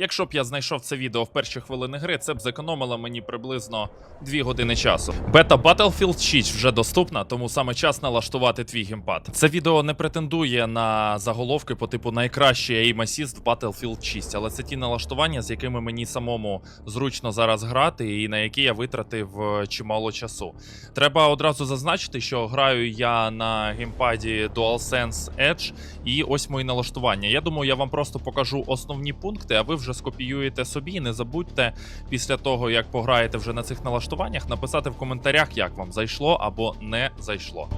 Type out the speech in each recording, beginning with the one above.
Якщо б я знайшов це відео в перші хвилини гри, це б зекономило мені приблизно 2 години часу. Бета Battlefield 6 вже доступна, тому саме час налаштувати твій геймпад. Це відео не претендує на заголовки по типу найкращий aim assist в Battlefield 6, але це ті налаштування, з якими мені самому зручно зараз грати, і на які я витратив е, чимало часу. Треба одразу зазначити, що граю я на геймпаді DualSense Edge, і ось мої налаштування. Я думаю, я вам просто покажу основні пункти, а ви вже скопіюєте собі. Не забудьте після того, як пограєте вже на цих налаштуваннях, написати в коментарях, як вам зайшло або не зайшло.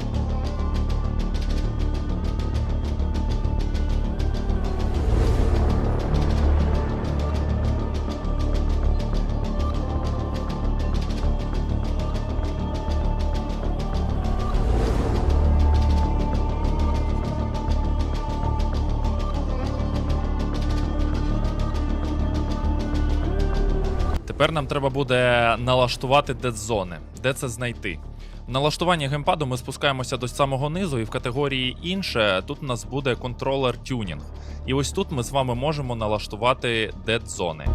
Тепер нам треба буде налаштувати дедзони. Де це знайти? В налаштуванні геймпаду ми спускаємося до самого низу, і в категорії інше тут у нас буде контролер тюнінг. І ось тут ми з вами можемо налаштувати дедзони.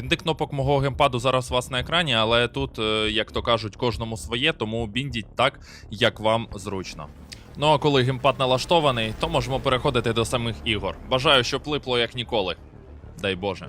Бінди кнопок мого геймпаду зараз у вас на екрані, але тут, е, як то кажуть, кожному своє, тому біндіть так, як вам зручно. Ну а коли геймпад налаштований, то можемо переходити до самих ігор. Бажаю, щоб липло як ніколи. Дай Боже.